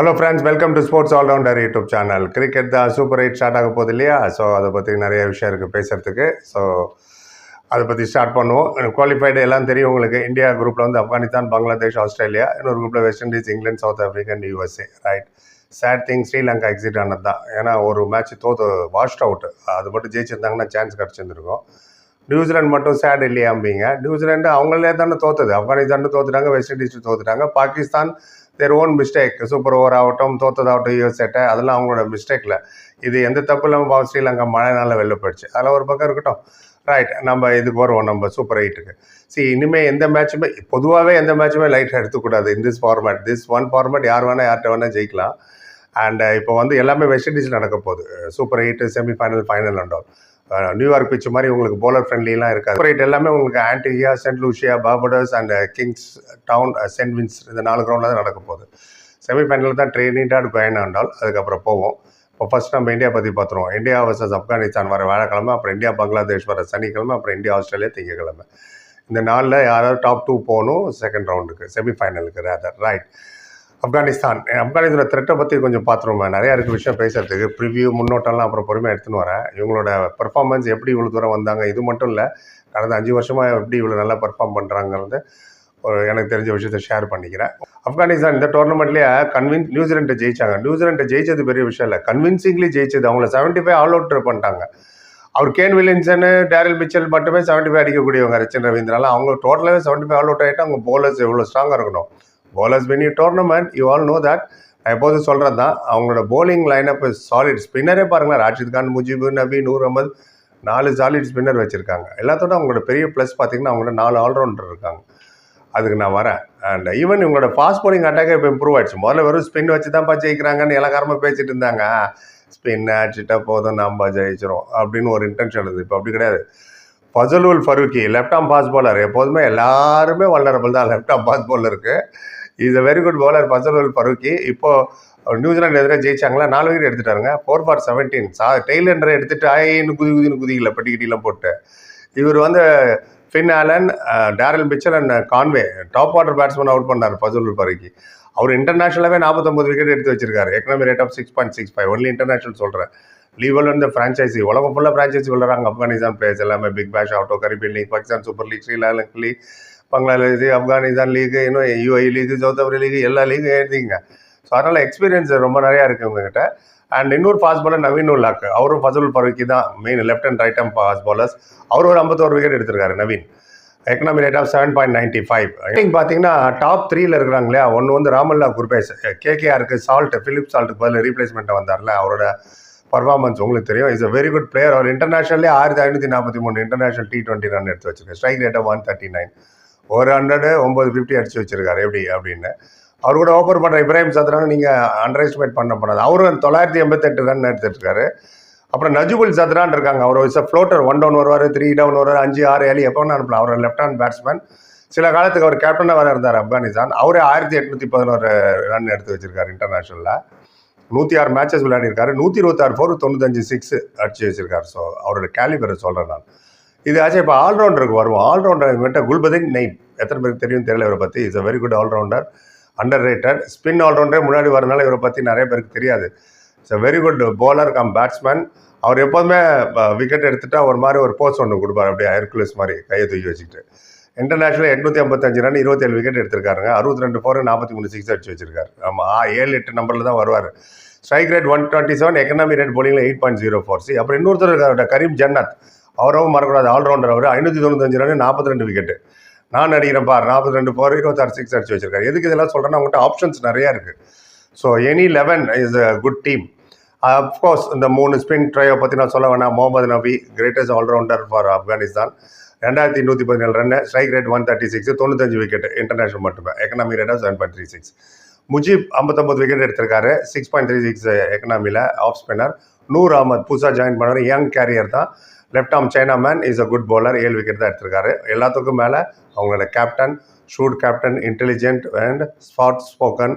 Hello friends welcome to sports allrounder YouTube channel cricket தான் super eight start ஆக போகுது இல்லையா ஸோ அதை பற்றி நிறைய விஷயம் இருக்குது பேசுகிறதுக்கு ஸோ அதை பற்றி ஸ்டார்ட் பண்ணுவோம். குவாலிஃபைடு எல்லாம் தெரியும் உங்களுக்கு. இந்தியா குரூப்பில் வந்து ஆப்கானிஸ்தான் பங்களாதேஷ் ஆஸ்திரேலியா இன்னொரு குரூப்பில் West Indies England South Africa and USA right sad thing Sri Lanka exit ஆனது தான். ஏன்னா ஒரு மேட்ச் தோத்து வாஷ்ட் அவுட் அது மட்டும் ஜெயிச்சிருந்தாங்கன்னா சான்ஸ் கிடச்சிருந்துருக்கும். நியூசிலாந்து மட்டும் சேட் இல்லையாம்பிங்க. நியூசிலாண்டு அவங்களே தானே தோத்துது. ஆப்கானிஸ்தான் தோத்துட்டாங்க West Indies தோத்துட்டாங்க. Pakistan their own mistake super over ஆகட்டும் தோத்ததாகட்டும் யூஎஸ்ஏட்டை அதெல்லாம் அவங்களோட மிஸ்டேக்கில் இது எந்த தப்பு இல்லாமல் பாவம் ஸ்ரீலங்கா மழை நாளில் வெளில போயிடுச்சு. அதில் ஒரு பக்கம் இருக்கட்டும். ரைட் நம்ம இதுக்கு வருவோம் நம்ம சூப்பர் எயிட்டுக்கு சி இனிமேல் எந்த மேட்சுமே பொதுவாகவே எந்த மேட்சுமே லைட்டாக எடுத்துக்கூடாது in this format this one format யார் வேணால் யார்கிட்ட வேணால் ஜெயிக்கலாம். அண்ட் இப்போ வந்து எல்லாமே வெஸ்ட் இண்டீஸ் நடக்க போகுது. Super eight semifinal final and all New York pitch மாதிரி உங்களுக்கு போலர் ஃப்ரெண்ட்லிலாம் இருக்காது. ரைட் எல்லாமே உங்களுக்கு Antigua Saint Lucia Barbados and Kingstown Saint Vince இந்த நாலு கிரவுண்டில் தான் நடக்க போகுது. செமிஃபைனலில் தான் ட்ரெயினிடாட் பயன் ஆண்டால் அதுக்கப்புறம் போவோம். இப்போ ஃபஸ்ட் நம்ம இந்தியா பற்றி பார்த்துருவோம் இந்தியா வர்சஸ் ஆப்கானிஸ்தான் வர வியாழக்கிழமை அப்புறம் இந்தியா பங்களாதேஷ் வர சனிக்கிழமை அப்புறம் இந்தியா ஆஸ்திரேலியா திங்கக்கிழமை. இந்த நாளில் யாராவது டாப் டூ போகணும் செகண்ட் ரவுண்டுக்கு செமிஃபைனலுக்கு ரேதர் ரைட் ஆப்கானிஸ்தான். ஆப்கானிஸ்தான் த்ரெட்டை பற்றி கொஞ்சம் பார்த்துருவோம் நிறையா இருக்குது விஷயம் பேசுறதுக்கு. ப்ரிவியூ முன்னோட்டம்லாம் அப்புறம் பொறுமையாக எடுத்துன்னு வரேன் இவங்களோட பெர்ஃபார்மன்ஸ் எப்படி இவ்வளோ தூரம் வந்தாங்க இது மட்டும் இல்லை கடந்த அஞ்சு வருஷமாக எப்படி இவ்வளோ நல்லா பெர்ஃபார்ம் பண்ணுறாங்கிறது ஒரு எனக்கு தெரிஞ்ச விஷயத்தை ஷேர் பண்ணிக்கிறேன். ஆப்கானிஸ்தான் இந்த டோர்னமெண்ட்லேயே கன்வின் நியூசிலாண்டை ஜெயிச்சாங்க. நியூசிலாண்டை ஜெயிச்சது பெரிய விஷயம் இல்லை. கன்வின்சிங்லி ஜெயிச்சது. அவங்கள செவன்ட்டி ஃபைவ் ஆல் அவுட் பண்ணிட்டாங்க. அவர் கேன் வில்லியன்சனு டேரில் மிச்சல் மட்டுமே செவன்ட்டி ஃபைவ் அடிக்கக்கூடியவங்க ரச்சன் ரவீந்திராலாம் அவங்க டோட்டலாகவே செவன்ட்டி ஃபைவ் ஆல் அவுட் ஆகிட்டு அவங்க போலர்ஸ் எவ்வளோ ஸ்ட்ராங்காக இருக்கணும். Bowlers when you tournament you all know that நான் எப்போதும் சொல்கிறது தான் அவங்களோட போலிங் லைனப் சாலிட் ஸ்பின்னரே பாருங்களேன். ராஷித் கான் முஜிபு நபி நூர் அஹமத் நாலு சாலிட் ஸ்பின்னர் வச்சுருக்காங்க. எல்லாத்தோட அவங்களோட பெரிய ப்ளஸ் பார்த்தீங்கன்னா அவங்களோட நாலு ஆல்ரவுண்டர் இருக்காங்க. அதுக்கு நான் வரேன். அண்ட் ஈவன் இவங்களோட ஃபாஸ்ட் போலிங் அட்டாக்கே இப்போ இம்ப்ரூவ் ஆயிடுச்சு. முதல்ல வெறும் ஸ்பின் வச்சு தான் ஜெயிக்கிறாங்கன்னு இலக்காரமாக பேசிட்டு இருந்தாங்க. ஸ்பின் அடிச்சுட்டா போதும் நம்ம ஜெயிச்சிரும் அப்படின்னு ஒரு இன்டென்ஷன் இருந்தது. இப்போ அப்படி கிடையாது. ஃபசலுல் ஃபருக்கி லெஃப்ட் ஆம் பாஸ் பாலர் எப்போதுமே எல்லாருமே வல்லரபிள் தான். Left arm pace பாலருக்கு is a very good bowler Fazalhaq Farooqi இப்போ நியூசிலாந்து எதிராக ஜெயிச்சாங்களா? நாலு விக்கெட் எடுத்துட்டாருங்க. ஃபோர் ஃபார் செவன்டீன் சா டெய்லண்டரை எடுத்துட்டு ஆயின்னு குதி குதின்னு குதிக்கல பட்டிக்கிட்டிலாம் போட்டு. இவர் வந்து Finn Allen Daryl Mitchell and Conway top order batsman out பண்ணார் ஃபசலுல் பருக்கி அவர் இன்டர்நேஷனலாகவே நாற்பத்தொம்பது விக்கெட் எடுத்து வச்சிருக்காரு. Economy rate of six point six five only international சொல்கிறேன் லீவல் வந்து ஃப்ரான்ச்சைசி உலகம் ஃபுல்லாக ஃப்ரான்ச்சைசி விளாட்றாங்க ஆப்கானிஸ்தான் பிளேயர்ஸ் எல்லாமே Big Bash auto Caribbean league Pakistan super league Sri Lanka league Bangladesh Afghanistan league இன்னும் யூஐ லீக் சவுத் ஆஃப்ரிக்கா லீக் எல்லா லீக்கும் எழுதிங்க ஸோ அதனால் எக்ஸ்பீரியன்ஸ் ரொம்ப நிறையா இருக்குது உங்ககிட்ட. அண்ட் இன்னொரு ஃபாஸ்ட் பாலர் நவீன் உல்லாக் அவரும் ஃபசல் பருவிக்கு தான் main left and right arm fast bowlers அவர் ஒரு ஐம்பத்தோரு விக்கெட் எடுத்திருக்காரு Naveen. Economy rate of seven point ninety five பார்த்தீங்கன்னா டாப் த்ரீல இருக்கிறாங்க இல்லையா? ஒன்று வந்து ராமல்லா குர்பேஸ். கேகேஆருக்கு சால்ட் ஃபிலிப் சால்ட்டுக்கு பதில் ரீப்ளேஸ்மெண்ட்டை வந்தார்ல அவரோட பர்ஃபார்மன்ஸ் உங்களுக்கு தெரியும். Is a very good player அவர் இன்டர்நேஷனலே ஆயிரத்தி ஐநூற்றி நாற்பத்தி மூணு இன்டர்நேஷனல் டி டுவெண்ட்டி ரன் எடுத்து வச்சிருக்கேன் strike rate one thirty nine ஒரு ஹண்ட்ரடு ஒம்பது ஃபிஃப்டி அடிச்சு வச்சிருக்காரு. எப்படி? அப்படின்னு. அவர் கூட ஓப்பன் பண்ணுற இப்ராஹிம் சத்ரான் நீங்கள் அண்டர் எஸ்டிமேட் பண்ண போனது அவரும் தொள்ளாயிரத்தி எண்பத்தெட்டு ரன் எடுத்துட்டுருக்காரு அப்புறம் நஜுபுல் சத்ரான் இருக்காங்க. அவர் இஸ் ஃப்ளோட்டர் ஒன் டவுன் வருவார் த்ரீ டவுன் வருவார் அஞ்சு ஆறு ஏழு எப்போ வேணா அனுப்பலாம். அவர் லெஃப்ட் ஹேண்ட் பேட்ஸ்மேன் சில காலத்துக்கு அவர் கேப்டனாக வேறு இருந்தார் ஆப்கானிஸ்தான். அவரே ஆயிரத்தி எட்நூற்றி பதினோரு ரன் எடுத்து வச்சிருக்காரு இன்டர்நேஷனலில் நூற்றி ஆறு மேட்சஸ் விளையாடிருக்காரு. நூற்றி இருபத்தாறு ஃபோர் தொண்ணூத்தஞ்சு சிக்ஸ் அடிச்சு வச்சிருக்காரு. ஸோ அவரோட கேலிபரை சொல்கிறேன் நான். இது ஆச்சு இப்போ ஆல்ரவுண்டருக்கு வருவோம். ஆல்ரவுண்டர் இவங்ககிட்ட குல்பதின் நெய் எத்தனை பேருக்கு தெரியும்? தெரியல இவரை பற்றி is a very good allrounder under rated spin ஆல்ரவுண்டரே முன்னாடி வரனால இவரை பற்றி நிறைய பேருக்கு தெரியாது. It's a very good bowler cum batsman அவர் எப்போதுமே விக்கெட் எடுத்துட்டா ஒரு மாதிரி ஒரு போஸ்ட் ஒன்று கொடுப்பார். அப்படியே ஹெர்குலஸ் மாதிரி கையை தூக்கி வச்சுக்கிட்டு. இன்டர்நேஷனல் எட்நூற்றி ஐம்பத்தஞ்சு ரன் இருபத்தேழு விக்கெட் எடுத்திருக்காருங்க. அறுபத்தி ரெண்டு ஃபோர் நாற்பத்தி மூணு சிக்ஸ் அடிச்சு வச்சிருக்காரு. ஆமாம் ஏழு எட்டு நம்பரில் தான் வருவார். Strike rate one twenty seven economy rate போலிங்கில் eight point zero four சி அப்புறம் இன்னொருத்தர் இருக்காரு கரீம் ஜன்னத். அவரவும் மறக்கூடாது ஆல்ரவுண்டர் அவர். ஐநூற்றி தொண்ணூத்தஞ்சு ரன் நாற்பத்தி ரெண்டு விக்கெட்டு நான் அடிக்கிறேன் பார். நாற்பத்தி ரெண்டு போர் இருபத்தாறு சிக்ஸ் அடிச்சு வச்சிருக்காரு. எதுக்கு இதெல்லாம் சொல்கிறேன்னா அவங்ககிட்ட ஆப்ஷன்ஸ் நிறையா இருக்குது so any eleven is a good team of course இந்த மூணு ஸ்பின் ட்ரையை பற்றி நான் சொல்ல வேணாம். முகமது நபி கிரேட்டஸ்ட் ஆல்ரவுண்டர் ஃபார் ஆப்கானிஸ்தான் ரெண்டாயிரத்தி நூற்றி பதினேழு run strike rate one thirty six தொண்ணூத்தஞ்சு விக்கெட் இன்டர்நேஷனல் மட்டுமே. எக்கனாமி ரேட்டாக seven point three six Mujeeb ஐம்பத்தொம்பது wicket எடுத்திருக்காரு. சிக்ஸ் பாயிண்ட் த்ரீ சிக்ஸ் எக்கனாமியில் ஆஃப் ஸ்பின்னர் நூர் அகமத் புதுசாக ஜாயின் பண்ணவர். யங் கேரியர் தான். Left arm chinaman is a good bowler ஏழு wicket தான் எடுத்திருக்காரு. எல்லாத்துக்கும் மேலே அவங்களோட captain shrewd captain intelligent and soft spoken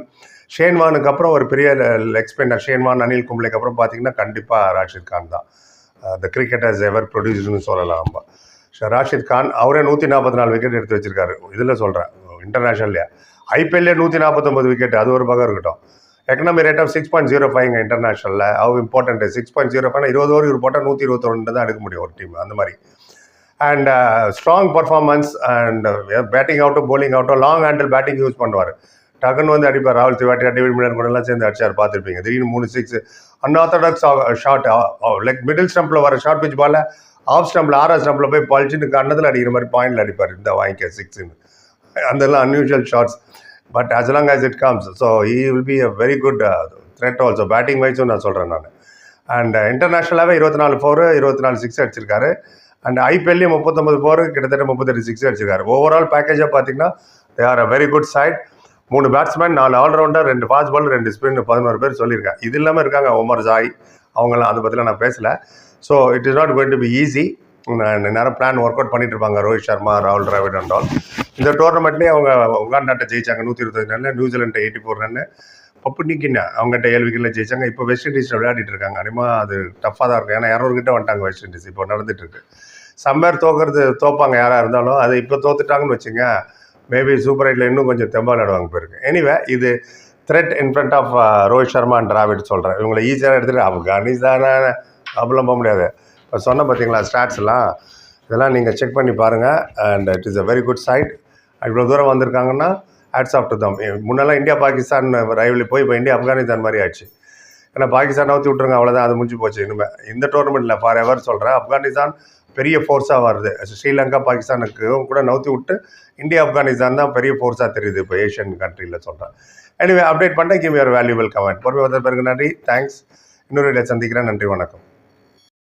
ஷேன்வானுக்கு அப்புறம் ஒரு பெரிய leg spinner Shane Warne Anil கும்ப்ளேக்கு அப்புறம் பார்த்தீங்கன்னா கண்டிப்பாக ராஷித் கான் தான். த கிரிக்கெட் ஹஸ் எவர் ப்ரொடியூஸ்னு சொல்லலாம் நம்ம. ராஷித் கான் அவரே நூற்றி நாற்பத்தி நாலு விக்கெட் எடுத்து வச்சிருக்காரு. இதில் சொல்கிறேன் இன்டர்நேஷ்னல்லையா ஐபிஎல்லே நூற்றி நாற்பத்தொம்பது விக்கெட் அது ஒரு பக்கம் இருக்கட்டும். Economy rate of six point zero ஃபைவ்ங்க இன்டர்நேஷனலில் அவ் important six point zero five இருபது ஓவர் இவர் போட்டால் நூற்றி இருபத்தொன்று தான் எடுக்க முடியும் ஒரு டீம் அந்த மாதிரி. And strong performance and batting அவுட்டும் bowling அவுட்டும் லாங் ஹேண்டில் பேட்டிங் யூஸ் பண்ணுவார். டக்குன்னு வந்து அடிப்பார் ராகுல் திவாட்டி டேவிட் மில்லர் கூட எல்லாம் சேர்ந்து அடிச்சார் பார்த்துருப்பீங்க. திடீர்னு மூணு six unorthodox shot like middle ஸ்டம்பில் வர ஷார்ட் பிச் பால்ல ஆஃப் ஸ்டம்பில் ஆறாம் ஸ்டம்பில் போய் பழிச்சுன்னு கண்ணத்தில் அடிக்கிற மாதிரி பாயிண்டில் அடிப்பார் இந்த வாங்கிக்க சிக்ஸ்ன்னு அதெல்லாம் unusual shots but as long as it comes so he will be a very good threat also batting வைஸும் நான் சொல்கிறேன் நான். அண்ட் இன்டர்நேஷ்னலாகவே uh, இருபத்தி நாலு ஃபோரு இருபத்தி நாலு சிக்ஸ் அடிச்சிருக்காரு அண்ட் ஐபிஎல்லையும் முப்பத்தொம்பது ஃபோரு கிட்டத்தட்ட முப்பத்தெட்டு சிக்ஸ் அடிச்சிருக்காரு. ஓவரால் பேக்கேஜாக பார்த்தீங்கன்னா they are a very good side மூணு பேட்ஸ்மேன் நாலு ஆல்ரவுண்டர் ரெண்டு ஃபாஸ்ட் பால் ரெண்டு ஸ்பின் பதினோரு பேர் சொல்லியிருக்கேன் இது இல்லாமல் இருக்காங்க ஒமர் ஜாய் அவங்களாம் அதை பற்றிலாம் நான் பேசல. So it is not going to be easy நேரம் பிளான் ஒர்க் அவுட் பண்ணிட்டு இருப்பாங்க. ரோஹித் சர்மா ராகுல் டிராவிட் அண்ட் ஆல் இந்த டோர்னமெண்ட்லேயே அவங்க உகாண்டாட்ட ஜெயிச்சாங்க நூற்றி இருபத்தஞ்சு run New Zealand eighty four run. Papua New Guinea அவங்ககிட்ட ஏழு விக்கெட்டில் ஜெயிச்சாங்க. இப்போ வெஸ்ட் இண்டீஸில் விளையாடிட்டு இருக்காங்க. அனிமா அது டஃப்பாக தான் இருக்கும். ஏன்னா இரநூறுகிட்ட வந்துட்டாங்க வெஸ்ட் இண்டீஸ் இப்போ நடந்துட்டு இருக்கு சம்மர் தோக்கிறது தோப்பாங்க யாராக இருந்தாலும் அது இப்போ தோத்துட்டாங்கன்னு வச்சுங்க மேபி சூப்பர் எயிட்டில் இன்னும் கொஞ்சம் தெம்பா விளையாடுவாங்க போயிருக்கு. எனிவே இது threat in front of Rohit Sharma and Dravid சொல்கிறேன் இவங்களை ஈஸியாக எடுத்துகிட்டு ஆப்கானிஸ்தான அப்படிலாம் போக முடியாது. இப்போ சொன்ன பார்த்தீங்களா ஸ்டாட்ஸ்லாம் இதெல்லாம் நீங்கள் செக் பண்ணி பாருங்கள் and it is a very good side இவ்வளோ தூரம் வந்திருக்காங்கன்னா ஹேட்ஸ் ஆஃப் தம் முன்னெல்லாம் இந்தியா பாகிஸ்தான் ரைவலி போய் இப்போ இந்தியா ஆப்கானிஸ்தான் மாதிரி ஆச்சு. ஏன்னா பாகிஸ்தான் ஊற்றி விட்ருங்க அவ்வளோதான் அது முடிஞ்சு போச்சு. இனிமேல் இந்த டோர்னமெண்ட்டில் ஃபார் எவர் சொல்கிறேன் ஆப்கானிஸ்தான் பெரிய ஃபோர்ஸாக வருது. ஸ்ரீலங்கா பாகிஸ்தானுக்கு கூட நவுத்தி விட்டு இந்தியா ஆப்கானிஸ்தான் தான் பெரிய ஃபோர்ஸாக தெரியுது இப்போ ஏஷியன் கண்ட்ரியில் சொல்கிறேன் எனிவே அப்டேட் பண்ணிட்டேன் கிவ் யுவர் வேல்யூபிள் கமெண்ட் பொறுமை வந்த பிறகு நன்றி தேங்க்ஸ் இன்னொரு சந்திக்கிறேன் நன்றி வணக்கம்.